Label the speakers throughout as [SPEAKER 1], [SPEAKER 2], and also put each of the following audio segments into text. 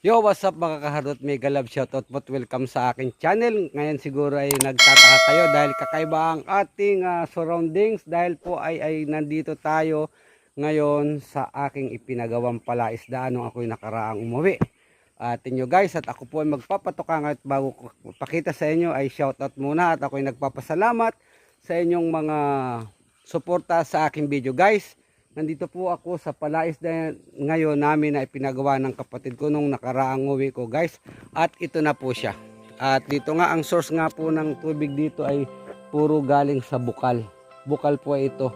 [SPEAKER 1] Yo, what's up mga kaharot? Mega love shoutout po. Welcome sa aking channel. Ngayon siguro ay nagtataka kayo dahil kakaiba ang ating ah, surroundings dahil po ay, ay nandito tayo ngayon sa aking ipinagawang palaisdaan nung ako'y nakaraang umuwi. At inyo guys, at ako po ay magpapatuka ngayon at bago ko pakita sa inyo ay shoutout muna at ako'y nagpapasalamat sa inyong mga suporta sa aking video guys. Nandito po ako sa palais na ngayon namin na ipinagawa ng kapatid ko nung nakaraang uwi ko guys. At ito na po siya. At dito nga ang source nga po ng tubig dito ay puro galing sa bukal. Bukal po ito.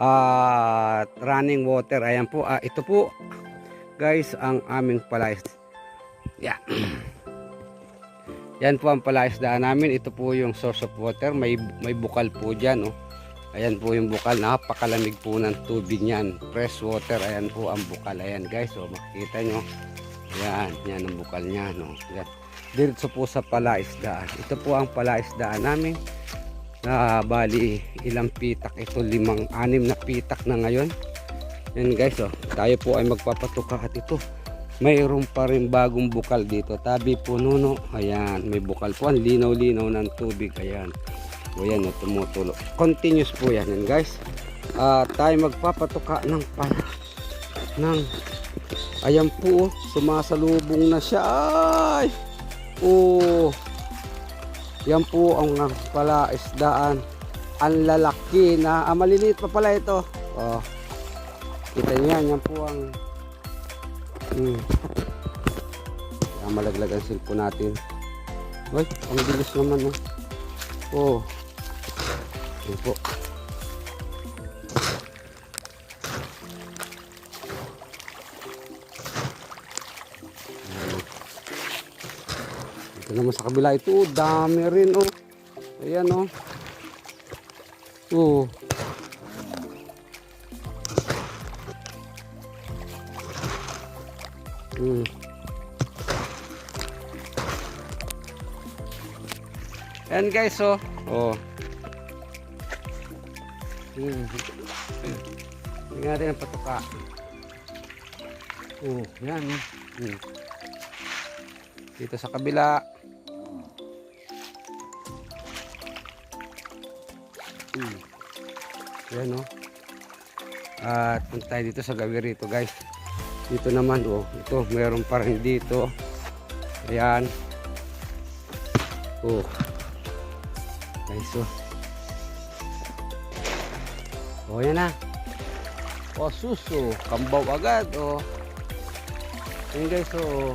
[SPEAKER 1] At running water. Ayan po. Ah, ito po guys ang aming palais. Yeah. Yan po ang palaisdaan namin. Ito po yung source of water. May, may bukal po dyan. Oh. Ayan po yung bukal. Napakalamig po ng tubig niyan. Fresh water. Ayan po ang bukal. Ayan guys. O makikita nyo. Ayan. Yan ang bukal niya. No? Ayan. Diretso po sa palaisdaan. Ito po ang palaisdaan namin. Na bali ilang pitak. Ito limang anim na pitak na ngayon. Yan guys. O. Tayo po ay magpapatuka at ito. Mayroon pa rin bagong bukal dito. Tabi po nuno. Ayan. May bukal po. Ang linaw-linaw ng tubig. Ayan. O yan, o, tumutulo. Continuous po yan, yan guys. Ah, tayo magpapatuka ng pala. Ng, ayan po, oh, sumasalubong na siya. Ay! Oh, yan po ang ang pala isdaan. Ang lalaki na, ah, maliliit pa pala ito. Oh, kita niyo yan, yan po ang, hmm. Kaya malaglag ang cellphone natin. Uy, ang bilis naman, oh. Oh, po. Ito naman sa kabila ito, oh, dami rin oh. Ayan oh. Oh. Hmm. Ayan guys oh. Oh. Hmm. Tingnan natin ang patuka. Oh, yan. oh. Hmm. Dito sa kabila. Hmm. Yan oh. At punta dito sa gabi rito guys. Dito naman oh. Ito, mayroon pa rin dito. Ayan. Oh. Guys oh. Oh, yan na. Oh, suso. Kambaw agad, oh. Yan guys, oh.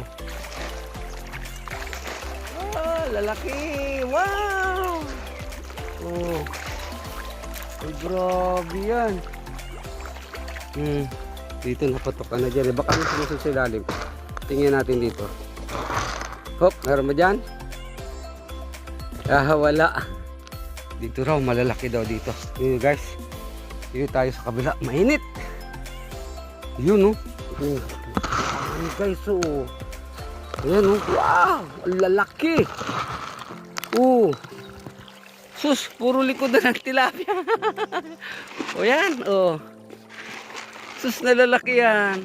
[SPEAKER 1] Ah, lalaki. Wow! Oh. Ay, grabe yan. Hmm. Dito napatok na dyan. Eh. Baka may sumusod sa ilalim. Tingnan natin dito. Hop, meron ba dyan? Ah, wala. Dito raw, malalaki daw dito. Yun guys. Dito tayo sa kabila. Mainit. Yun, oh. Oh. Ay, guys, oh. Ayan, oh. Wow! Lalaki. Oh. Sus, puro likod na ng tilapia. o yan, oh. Sus, na yan.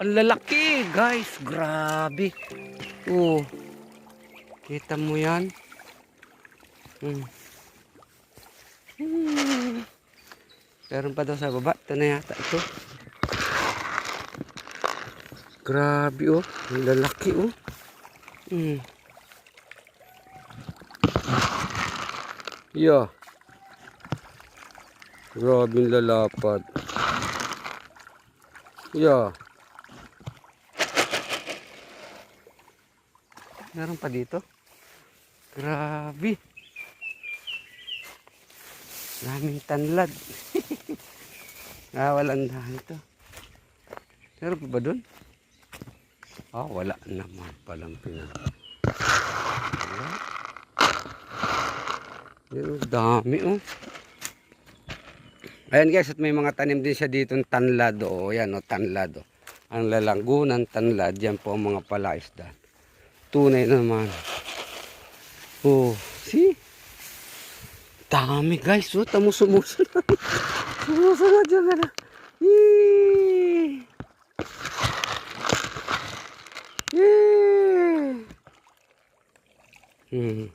[SPEAKER 1] Ang lalaki, guys. Grabe. Oh. Kita mo yan? Hmm. Hmm. Meron pa daw sa baba. Ito na yata ito. Grabe oh. Ang lalaki oh. Hmm. Yeah. Grabe ang lalapad. Yeah. Meron pa dito. Grabe. Daming tanlad. ah, walang dahan ito. Meron pa ba doon? Ah, wala naman palang pinag... Wala. Dami oh. Ayan guys, at may mga tanim din siya dito tanlad oh. Ayan oh, tanlad oh. Ang lalanggunan, tanlad, yan po ang mga palaisdan. Tunay naman. Oh, see? Dami guys, oh, tamo sumusunod. Sumusunod yung ano. Yee! Yee! Hmm.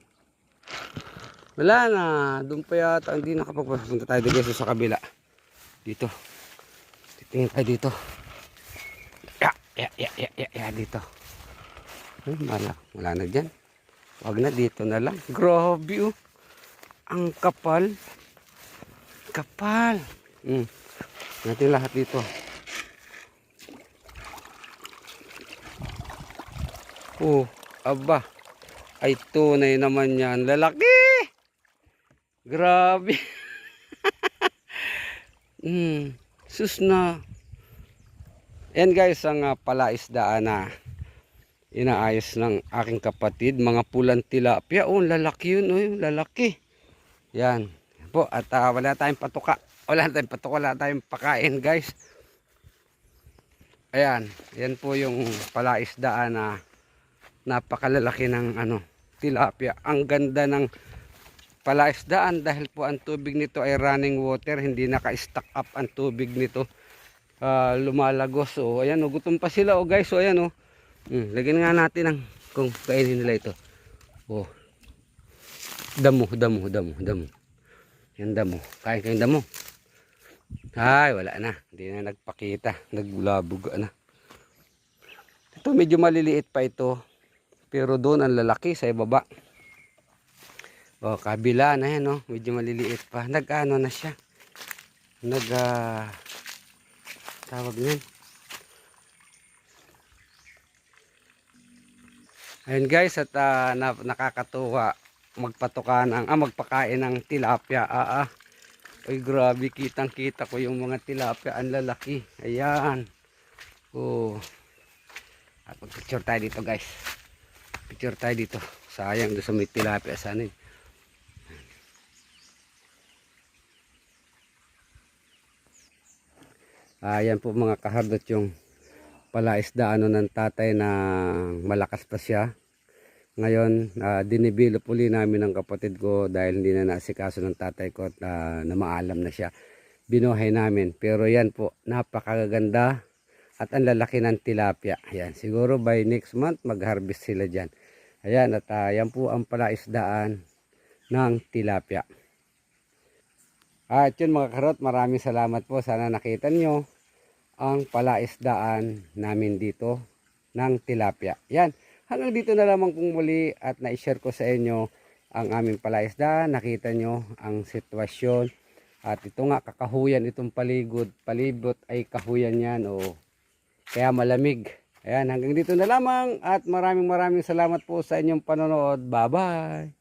[SPEAKER 1] Wala na. Doon pa yata. Hindi nakapagpasok. Punta tayo dito sa kabila. Dito. Titingin tayo dito. Ya, ya, ya, ya, ya, ya, dito. Ay, wala. Wala na dyan. Wag na dito na lang. Grabe oh. Ang kapal. Kapal. Hmm. Natin lahat dito. Oh, aba. Ay tunay naman yan. Lalaki! Grabe. hmm, sus na. Yan guys, ang uh, palaisdaan na inaayos ng aking kapatid. Mga pulang tilapia. Oh, lalaki yun. Oh, lalaki. Yan. Po, at uh, wala tayong patuka. Wala tayong patuka. Wala tayong pakain guys. Ayan. Yan po yung palaisdaan na napakalalaki ng ano tilapia. Ang ganda ng palaisdaan dahil po ang tubig nito ay running water, hindi naka-stack up ang tubig nito. Ah, lumalagos. So ayan oh, gutom pa sila oh guys. So ayan oh. Hmm, lagyan nga natin ng kung kainin nila ito. Oh. Damo, damo, damo, damo. Yan damo. Kain kayong damo. Ay, wala na. Hindi na nagpakita. Naglabog na. Ito medyo maliliit pa ito. Pero doon ang lalaki sa ibaba. O, kabila na yan, no? Medyo maliliit pa. Nag-ano na siya. Nag, ah, tawag niyan. Ayun guys, at na, nakakatuwa magpatukan ang, ah, magpakain ng tilapia. Ah, ah. Uy, grabe, kitang kita ko yung mga tilapia. Ang lalaki. Ayan. Oh. At picture tayo dito guys picture tayo dito sayang doon sa may tilapia sana eh. ayan po mga kahardot yung palaisda ano ng tatay na malakas pa siya ngayon uh, dinibilo puli namin ng kapatid ko dahil hindi na nasikaso ng tatay ko at uh, na maalam na siya binuhay namin pero yan po napakaganda at ang lalaki ng tilapia. Ayan, siguro by next month mag-harvest sila dyan. Ayan, at uh, yan po ang palaisdaan ng tilapia. At yun mga karot, maraming salamat po. Sana nakita nyo ang palaisdaan namin dito ng tilapia. Yan, hanggang dito na lamang pong muli at na-share ko sa inyo ang aming palaisdaan. Nakita nyo ang sitwasyon. At ito nga, kakahuyan itong paligod. Palibot ay kahuyan yan o kaya malamig. Ayan, hanggang dito na lamang at maraming maraming salamat po sa inyong panonood. Bye-bye!